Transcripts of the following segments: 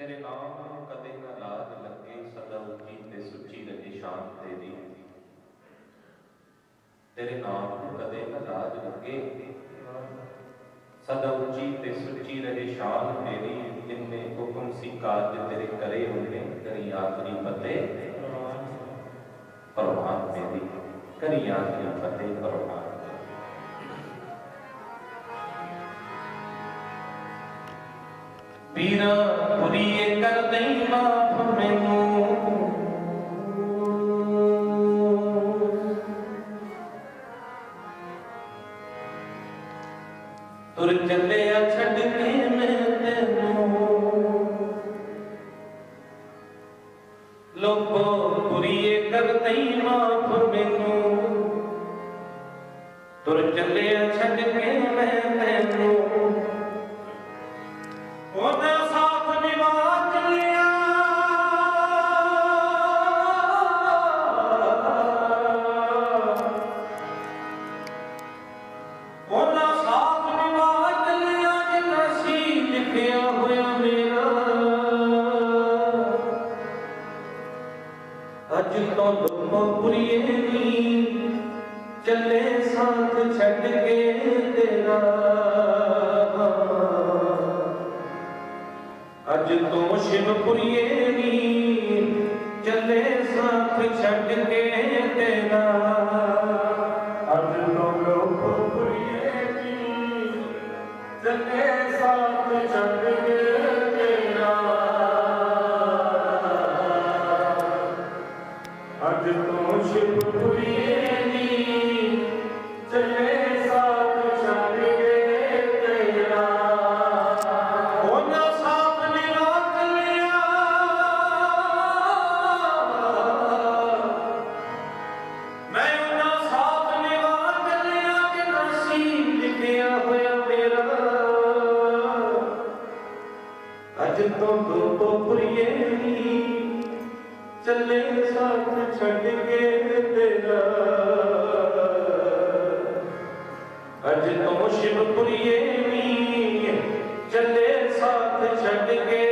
ਤੇਰੇ ਨਾਮ ਕਦੇ ਨਾ ਲਾਜ ਲੱਗੇ ਸਦਾ ਉੱਚੀ ਤੇ ਸੁੱਚੀ ਰਹੇ ਸ਼ਾਨ ਤੇਰੀ ਤੇਰੇ ਨਾਮ ਕਦੇ ਨਾ ਲਾਜ ਲੱਗੇ ਸਦਾ ਉੱਚੀ ਤੇ ਸੁੱਚੀ ਰਹੇ ਸ਼ਾਨ ਤੇਰੀ ਜਿੰਨੇ ਹੁਕਮ ਸੀ ਕਾਜ ਤੇਰੇ ਕਰੇ ਉਹਨੇ ਕਰੀ ਆਖਰੀ ਫਤਿਹ। ਪਰਵਾਨ। ਮੇਰੀ ਕਰੀ ਆਖਰੀ ਫਤਿਹ ਪਰਵਾਨ। ਪੀਰਾ ਪੁਰੀਏ ਕਰ ਮਾਫ ਮੈਨੂੰ। ਤੁਰ ਚੱਲਿਆ ਛੱਡ ਕੇ ਅੱਜ ਤੋਂ ਸ਼ਿਵਪੁਰੀਏ ਨੀ, ਚੱਲੇ ਸਾਥ ਛੱਡ ਕੇ ਤੇਰਾ ਅੱਜ ਤੋਂ ਲੋਕਪੁਰੀਏ ਨੀ, ਚੱਲੇ ਸਾਥ ਛੱਡ ਕੇ ਤੇਰਾ ਅੱਜ ਤੋਂ ਸ਼ਿਵਪੁਰੀਏ ਅੱਜ ਤੋਂ ਦੋ ਨੀ। ਚੱਲੇ ਸਾਥ ਛੱਡ ਕੇ ਤੇਰਾ ਅੱਜ ਤੋਂ ਸ਼ਿਵਪੁਰੀਏ ਨੀ। ਚੱਲੇ ਸਾਥ ਛੱਡ ਕੇ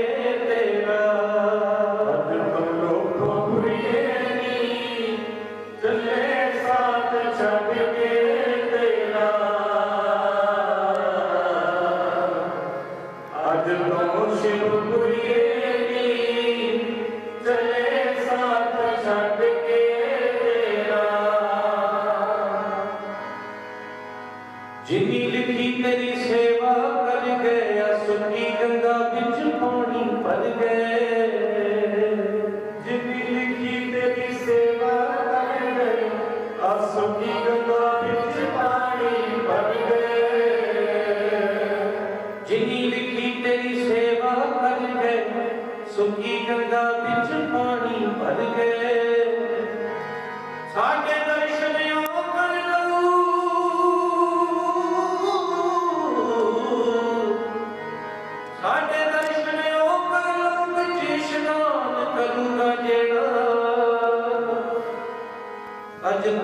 ਜਿਨੀ ਲਿਖੀ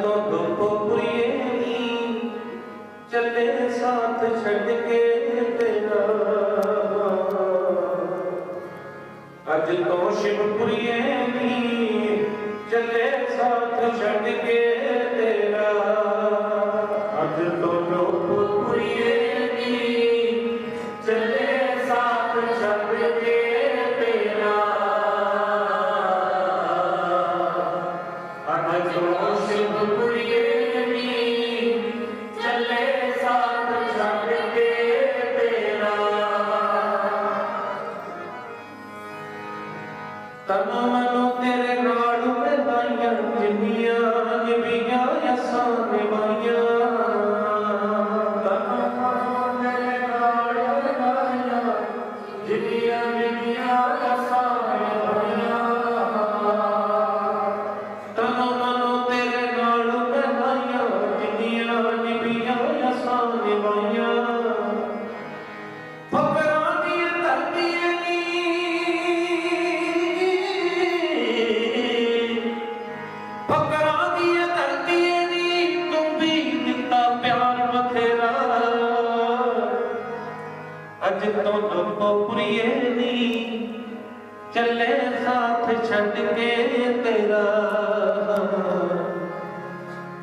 ਤੋਂ ਦੁੱਪ ਪੁਰੀਏ ਨੀ ਚੱਲੇ ਸਾਥ ਛੱਡ ਕੇ ਤੇਰਾ ਅੱਜ ਤੋਂ ਸ਼ਿਵਪੁਰੀਏ ਨੀ ਚੱਲੇ ਸਾਥ ਛੱਡ ਕੇ ਤੇਰਾ ਅੱਜ ਤੋਂ ਲੋਕਪੁਰੀਏ ਨੀ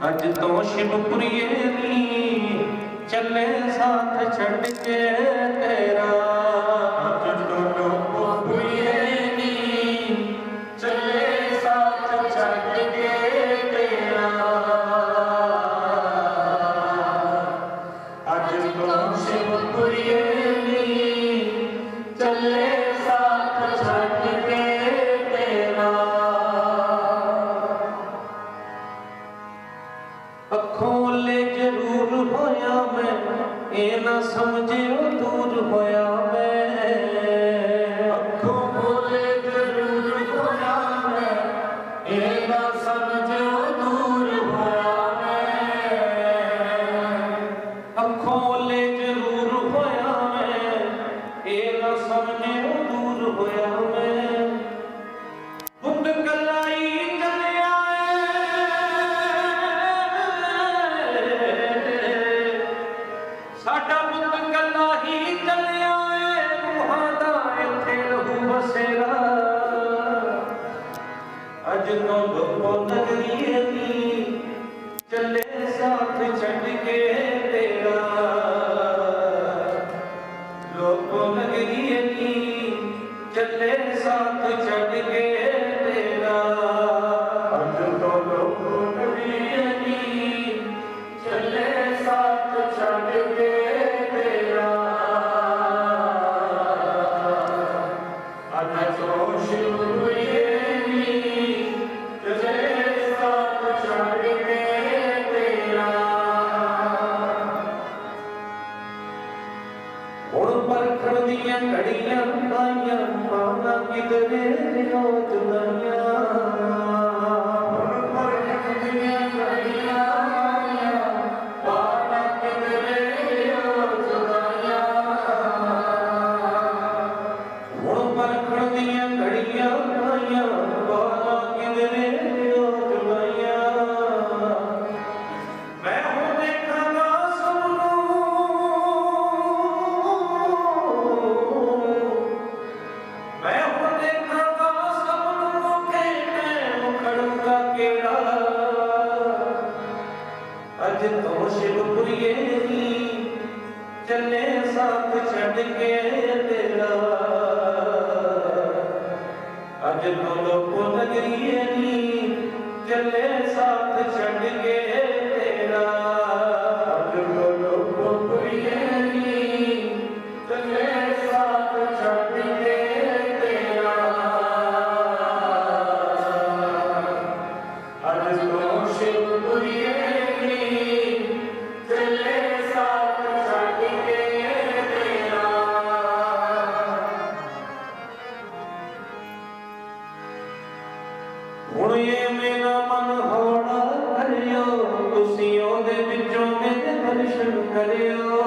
ਅੱਜ ਤੋਂ ਸ਼ਿਵਪੁਰੀਏ ਨੀ ਚੱਲੇ ਸਾਥ ਛੱਡ ਕੇ ਤੇਰਾ। ਸਾਡਾ ਪੁੱਤ दुनिया कड़ियां पाइया माना कितने दिनों خوش چلے ساتھ چھڑ کے تو چلے ساتھ مليون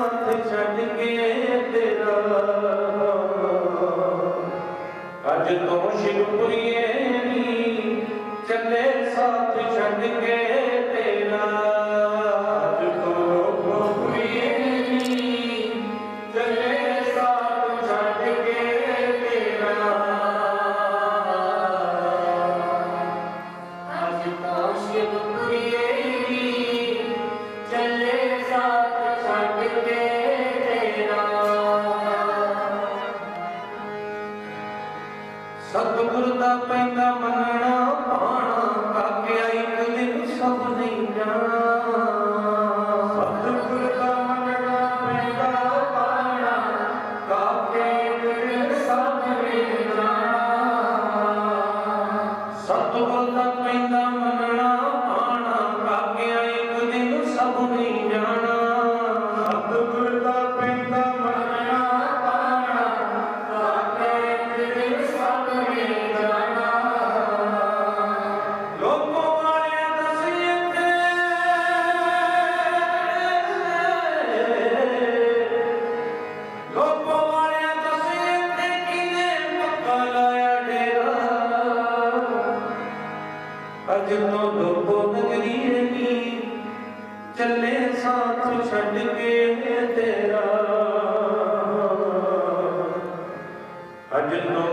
ਸਾਥ ਛੱਡ ਕੇ ਤੇਰਾ। ਅੱਜ ਤੋਂ ਸ਼ਿਵਪੁਰੀਏ ਸਾਥ ਛੱਡ ਕੇ ਤੇਰਾ। ਅਜ ਤੋਂ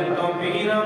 ਅਜ ਤੋਂ ਵੀਰਾ